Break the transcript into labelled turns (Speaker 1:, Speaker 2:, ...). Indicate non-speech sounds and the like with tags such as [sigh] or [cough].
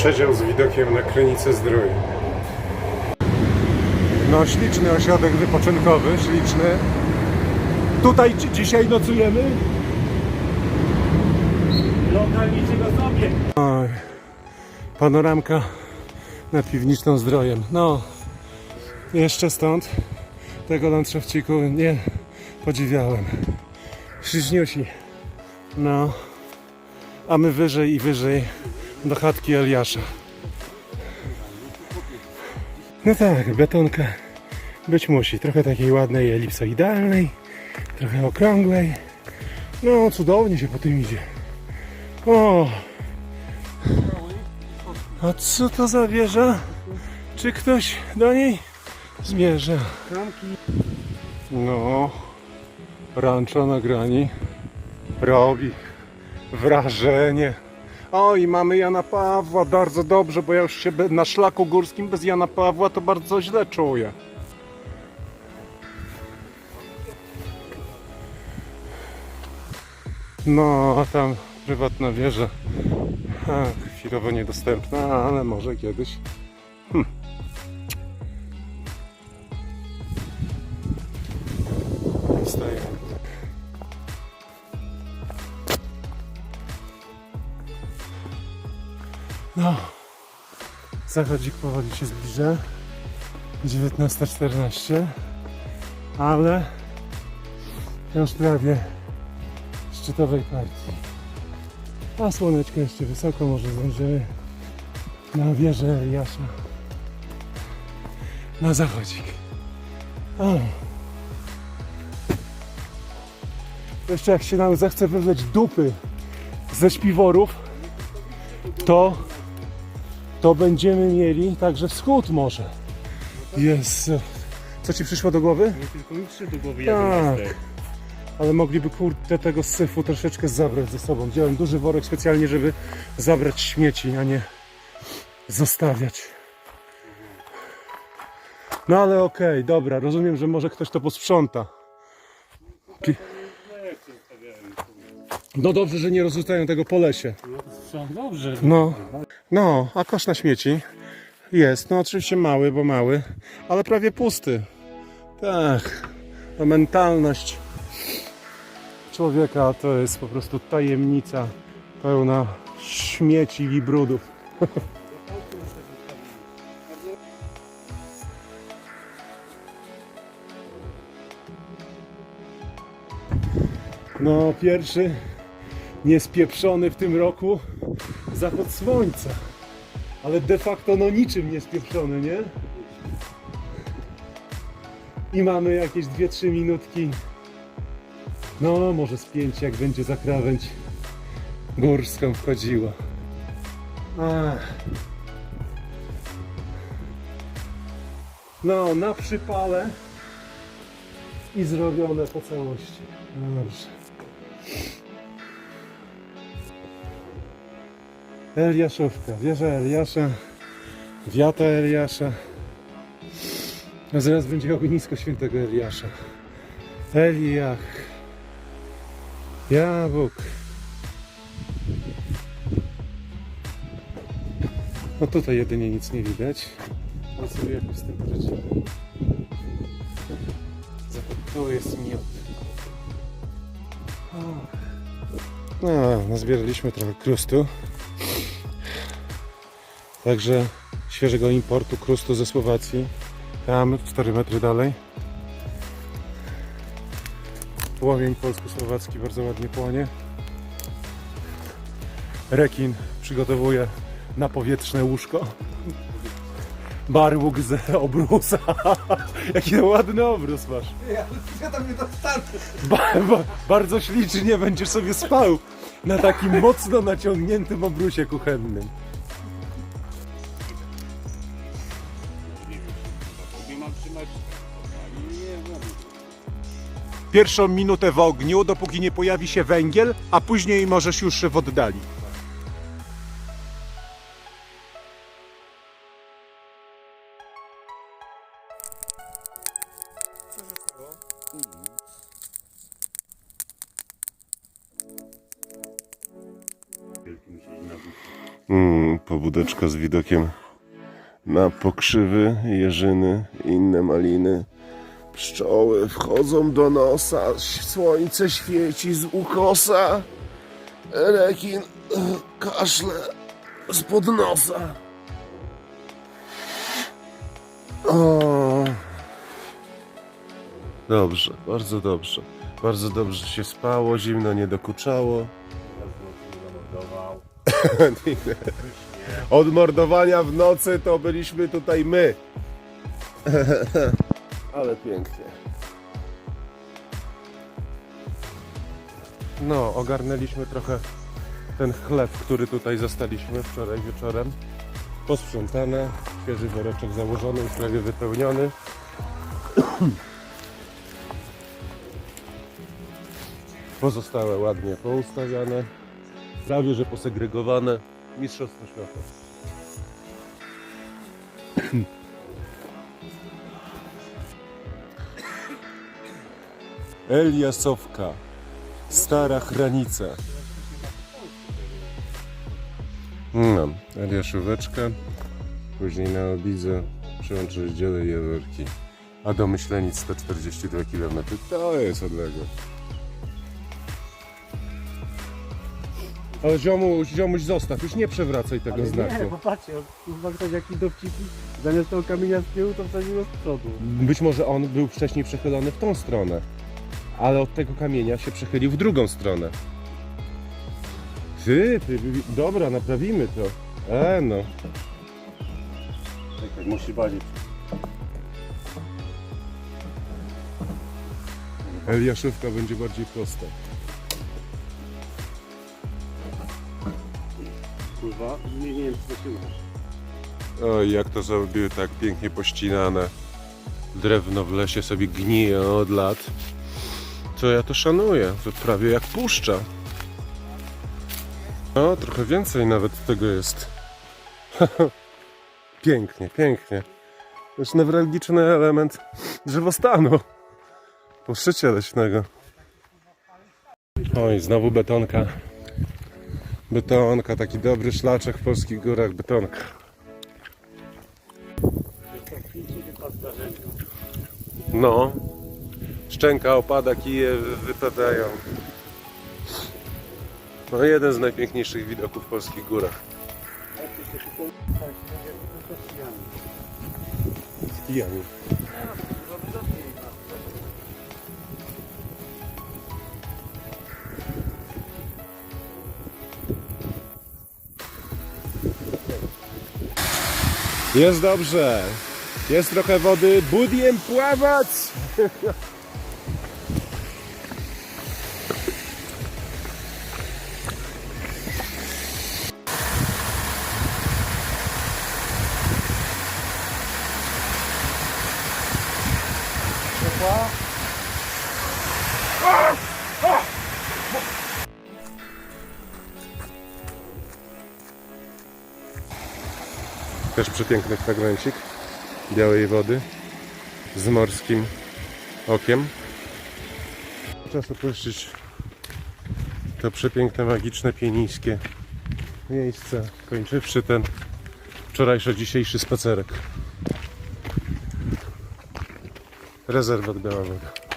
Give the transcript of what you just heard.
Speaker 1: przedział z widokiem na Krynicę Zdrój. No, śliczny ośrodek wypoczynkowy, śliczny. Tutaj dzi- dzisiaj nocujemy.
Speaker 2: Lokalnicy go sobie.
Speaker 1: Oj, panoramka nad piwniczną zdrojem. No, jeszcze stąd tego landszafciku nie podziwiałem. Śliczniusi. No, a my wyżej i wyżej do chatki Eliasza. No tak, betonka być musi. Trochę takiej ładnej elipsoidalnej, trochę okrągłej. No, cudownie się po tym idzie. O, a co to za wieża? Czy ktoś do niej zmierza? No, rancho na grani robi wrażenie. O, i mamy Jana Pawła, bardzo dobrze, bo ja już się na szlaku górskim bez Jana Pawła to bardzo źle czuję. No, a tam prywatna wieża. A, chwilowo niedostępna, ale może kiedyś. Zachodzik powoli się zbliża. 19.14. Ale już prawie szczytowej partii. A słoneczko jeszcze wysoko, może zdążymy na wieżę Eliasza. Na zachodzik. O. Jeszcze jak się nam zechce wywleć dupy ze śpiworów, to to będziemy mieli także wschód może. Jest. Co ci przyszło do głowy?
Speaker 2: Nie tylko mi trzy do głowy
Speaker 1: Tak. Ale mogliby kurde tego syfu troszeczkę zabrać ze sobą. Wziąłem duży worek specjalnie, żeby zabrać śmieci, a nie zostawiać. No ale okej, dobra, rozumiem, że może ktoś to posprząta. Pi- No dobrze, że nie rozrzucają tego po lesie.
Speaker 2: Dobrze.
Speaker 1: No, no, a kosz na śmieci jest, no oczywiście mały, bo mały, ale prawie pusty. Tak, to mentalność człowieka to jest po prostu tajemnica pełna śmieci i brudów. [laughs] No, pierwszy niespieprzony w tym roku zachód słońca. Ale de facto no niczym nie spieprzony, nie? I mamy jakieś 2-3 minutki. No, może z pięć, jak będzie za krawędź górską wchodziło. Ach. No, na przypale i zrobione po całości. Dobrze. Eliaszówka, wieża Eliasza, wiata Eliasza. A zaraz będzie ognisko świętego Eliasza. Eliach. Jabłok. No tutaj jedynie nic nie widać. Ale sobie jakoś z tym poradzimy. To jest miód. No, nazbieraliśmy trochę krustu. Także świeżego importu krustu ze Słowacji. Tam 4 metry dalej. Płomień polsko-słowacki bardzo ładnie płonie. Rekin przygotowuje na powietrzne łóżko. Barłuk z obrusa. [laughs] Jaki ładny obrus masz.
Speaker 3: Ja tam nie dostanę.
Speaker 1: Ba, ba, bardzo ślicznie będziesz sobie spał na takim mocno naciągniętym obrusie kuchennym.
Speaker 4: Pierwszą minutę w ogniu, dopóki nie pojawi się węgiel, a później możesz już w oddali.
Speaker 5: Mm, pobudeczka z widokiem na pokrzywy, jeżyny, inne maliny. Pszczoły wchodzą do nosa, słońce świeci z ukosa. Rekin [clears throat] kaszle spod nosa. O. Dobrze, bardzo dobrze. Bardzo dobrze się spało, zimno nie dokuczało. [laughs] Od mordowania w nocy to byliśmy tutaj my. [laughs] Ale pięknie. No, ogarnęliśmy trochę ten chleb, który tutaj zastaliśmy wczoraj wieczorem. Posprzątane, świeży woreczek założony, już prawie wypełniony. Pozostałe ładnie poustawiane, prawie że posegregowane. Mistrzostwo świata. Eliasowka, stara chranica. No, Eliaszóweczka, później na Obidze, przełącz rozdziale i Jaworki. A do Myślenic 142 km. To jest odległość. Ale ziomuś, ziomuś zostaw, już nie przewracaj tego
Speaker 2: Ale
Speaker 5: znaku.
Speaker 2: nie, popatrzcie, kurwa ktoś jakiś dowcipki, zamiast tego kamienia z tyłu, to wsadził z przodu.
Speaker 5: Być może on był wcześniej przechylony w tą stronę, ale od tego kamienia się przechylił w drugą stronę. Ty, ty, dobra, naprawimy to. E no.
Speaker 2: Czekaj, musi bardziej.
Speaker 5: Eliaszówka będzie bardziej prosta.
Speaker 2: Kurwa, nie, nie wiem, co się uda.
Speaker 5: Oj, jak to zrobiły tak pięknie pościnane. Drewno w lesie sobie gnije od lat. To ja to szanuję. To prawie jak puszcza. O, trochę więcej nawet tego jest. [laughs] pięknie, pięknie. Jest newralgiczny element drzewostanu. Po szczycie leśnego. Oj, znowu betonka. Betonka, taki dobry szlaczek w polskich górach, betonka. No. Szczęka opada, kije wy- wypadają. No jeden z najpiękniejszych widoków w polskich górach. Z kijami. Jest dobrze. Jest trochę wody. Budiem pławać! [laughs] Też przepiękny fragmencik białej wody z morskim okiem. Czas opuścić to przepiękne, magiczne, pienińskie miejsce, kończywszy ten wczorajszy, dzisiejszy spacerek. Rezerwat Biała Woda.